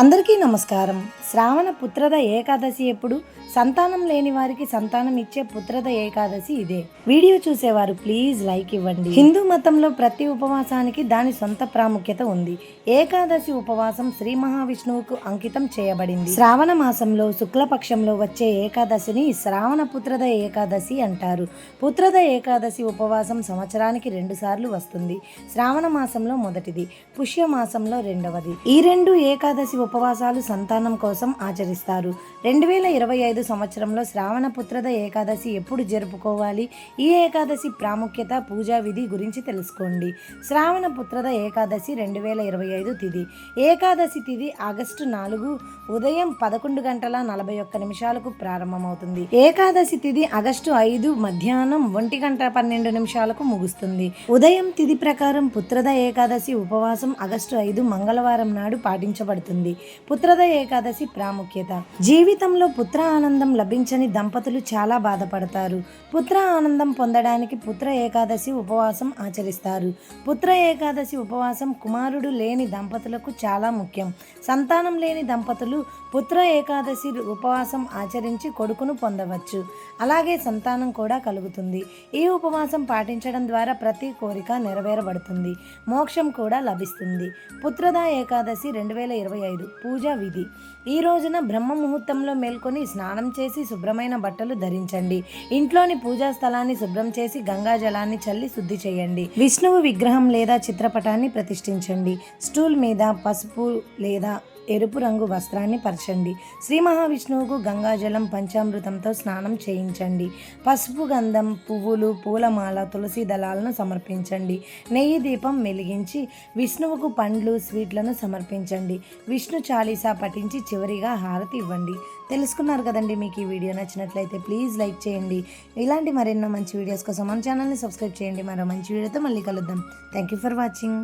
అందరికీ నమస్కారం. శ్రావణ పుత్రద ఏకాదశి ఎప్పుడు? సంతానం లేని వారికి సంతానం ఇచ్చే పుత్రద ఏకాదశి ఇదే. వీడియో చూసేవారు ప్లీజ్ లైక్ ఇవ్వండి. హిందూ మతంలో ప్రతి ఉపవాసానికి దాని సొంత ప్రాముఖ్యత ఉంది. ఏకాదశి ఉపవాసం శ్రీ మహావిష్ణువుకు అంకితం చేయబడింది. శ్రావణ మాసంలో శుక్లపక్షంలో వచ్చే ఏకాదశిని శ్రావణ పుత్రద ఏకాదశి అంటారు. పుత్రద ఏకాదశి ఉపవాసం సంవత్సరానికి రెండు సార్లు వస్తుంది. శ్రావణ మాసంలో మొదటిది పుష్య మాసంలో రెండవది. ఈ రెండు ఏకాదశి ఉపవాసాలు సంతానం కోసం ఆచరిస్తారు. రెండు వేల ఇరవై ఐదు సంవత్సరంలో శ్రావణ పుత్రద ఏకాదశి ఎప్పుడు జరుపుకోవాలి? ఈ ఏకాదశి ప్రాముఖ్యత పూజా విధి గురించి తెలుసుకోండి. శ్రావణ పుత్రద ఏకాదశి రెండు వేల ఇరవై ఐదు తిథి ఏకాదశి తిథి ఆగస్టు నాలుగు ఉదయం పదకొండు గంటల నలభై ఒక్క నిమిషాలకు ప్రారంభమవుతుంది. ఏకాదశి తిథి ఆగస్టు ఐదు మధ్యాహ్నం ఒంటి గంట పన్నెండు నిమిషాలకు ముగుస్తుంది. ఉదయం తిథి ప్రకారం పుత్రద ఏకాదశి ఉపవాసం ఆగస్టు ఐదు మంగళవారం నాడు పాటించబడుతుంది. పుత్రద ఏకాదశి ప్రాముఖ్యత. జీవితంలో పుత్ర ఆనందం లభించని దంపతులు చాలా బాధపడతారు. పుత్ర ఆనందం పొందడానికి పుత్ర ఏకాదశి ఉపవాసం ఆచరిస్తారు. పుత్ర ఏకాదశి ఉపవాసం కుమారుడు లేని దంపతులకు చాలా ముఖ్యం. సంతానం లేని దంపతులు పుత్ర ఏకాదశి ఉపవాసం ఆచరించి కొడుకును పొందవచ్చు. అలాగే సంతానం కూడా కలుగుతుంది. ఈ ఉపవాసం పాటించడం ద్వారా ప్రతి కోరిక నెరవేరబడుతుంది. మోక్షం కూడా లభిస్తుంది. పుత్రద ఏకాదశి రెండు వేల ఇరవై ఐదు పూజా విధి. ఈ రోజున బ్రహ్మ ముహూర్తంలో మేల్కొని స్నానం చేసి శుభ్రమైన బట్టలు ధరించండి. ఇంట్లోని పూజా స్థలాన్ని శుభ్రం చేసి గంగా జలాన్ని చల్లి శుద్ధి చేయండి. విష్ణువు విగ్రహం లేదా చిత్రపటాన్ని ప్రతిష్ఠించండి. స్టూల్ మీద పసుపు లేదా ఎరుపు రంగు వస్త్రాన్ని పరచండి. శ్రీ మహావిష్ణువుకు గంగాజలం పంచామృతంతో స్నానం చేయించండి. పసుపు గంధం పువ్వులు పూలమాల తులసి దళాలను సమర్పించండి. నెయ్యి దీపం వెలిగించి విష్ణువుకు పండ్లు స్వీట్లను సమర్పించండి. విష్ణు చాలీసా పఠించి చివరిగా హారతి ఇవ్వండి. తెలుసుకున్నారు కదండి మీకు ఈ వీడియో నచ్చినట్లయితే ప్లీజ్ లైక్ చేయండి. ఇలాంటి మరెన్నో మంచి వీడియోస్ కోసం మన ఛానల్ని సబ్స్క్రైబ్ చేయండి. మరో మంచి వీడియోతో మళ్ళీ కలుద్దాం. Thank you for watching.